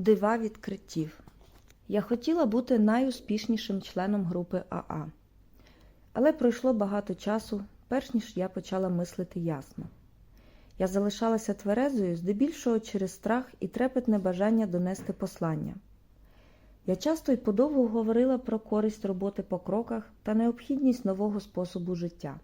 Дива відкриттів. Я хотіла бути найуспішнішим членом групи АА. Але пройшло багато часу, перш ніж я почала мислити ясно. Я залишалася тверезою здебільшого через страх і трепетне бажання донести послання. Я часто й подовго говорила про користь роботи по кроках та необхідність нового способу життя.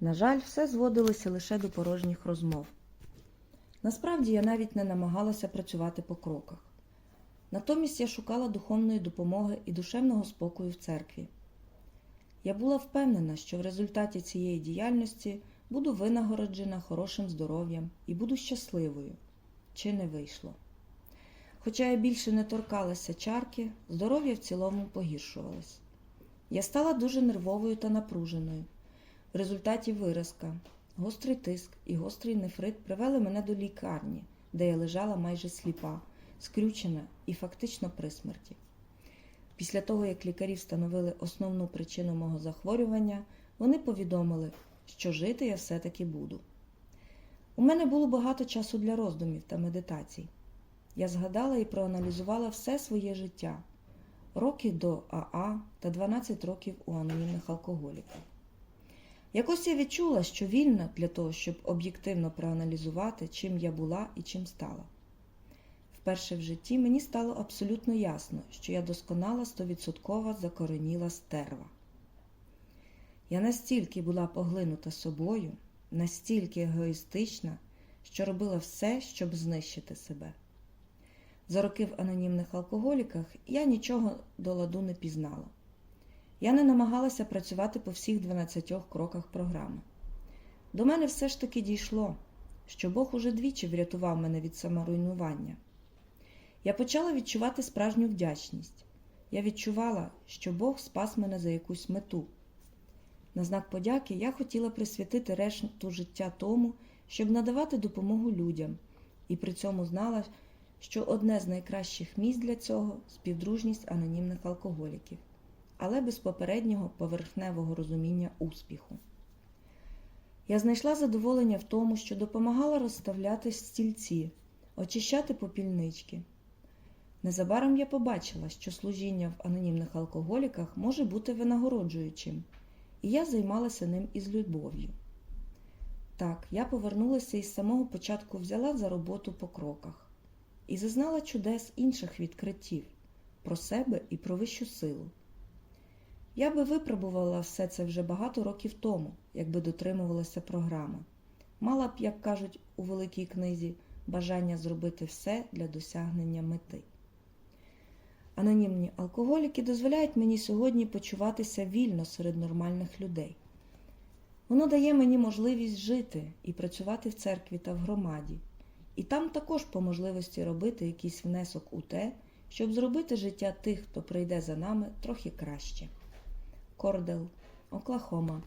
На жаль, все зводилося лише до порожніх розмов. Насправді я навіть не намагалася працювати по кроках. Натомість я шукала духовної допомоги і душевного спокою в церкві. Я була впевнена, що в результаті цієї діяльності буду винагороджена хорошим здоров'ям і буду щасливою, чи не вийшло. Хоча я більше не торкалася чарки, здоров'я в цілому погіршувалось. Я стала дуже нервовою та напруженою. В результаті виразка, гострий тиск і гострий нефрит привели мене до лікарні, де я лежала майже сліпа, скрючена і фактично при смерті. Після того, як лікарі встановили основну причину мого захворювання, вони повідомили, що жити я все-таки буду. У мене було багато часу для роздумів та медитацій. Я згадала і проаналізувала все своє життя, роки до АА та 12 років у анонімних алкоголіків. Якось я відчула, що вільна для того, щоб об'єктивно проаналізувати, чим я була і чим стала. Вперше в житті мені стало абсолютно ясно, що я досконала стовідсоткова закореніла стерва. Я настільки була поглинута собою, настільки егоїстична, що робила все, щоб знищити себе. За роки в анонімних алкоголіках я нічого до ладу не пізнала. Я не намагалася працювати по всіх 12 кроках програми. До мене все ж таки дійшло, що Бог уже двічі врятував мене від саморуйнування. Я почала відчувати справжню вдячність. Я відчувала, що Бог спас мене за якусь мету. На знак подяки я хотіла присвятити решту життя тому, щоб надавати допомогу людям, і при цьому знала, що одне з найкращих місць для цього співдружність анонімних алкоголіків, але без попереднього поверхневого розуміння успіху. Я знайшла задоволення в тому, що допомагала розставляти стільці, очищати попільнички. Незабаром я побачила, що служіння в анонімних алкоголіках може бути винагороджуючим, і я займалася ним із любов'ю. Так, я повернулася і з самого початку взяла за роботу по кроках і зазнала чудес інших відкриттів про себе і про вищу силу. Я би випробувала все це вже багато років тому, якби дотримувалася програми. Мала б, як кажуть у великій книзі, бажання зробити все для досягнення мети. Анонімні алкоголіки дозволяють мені сьогодні почуватися вільно серед нормальних людей. Воно дає мені можливість жити і працювати в церкві та в громаді, і там також по можливості робити якийсь внесок у те, щоб зробити життя тих, хто прийде за нами, трохи краще. Кордел, Оклахома,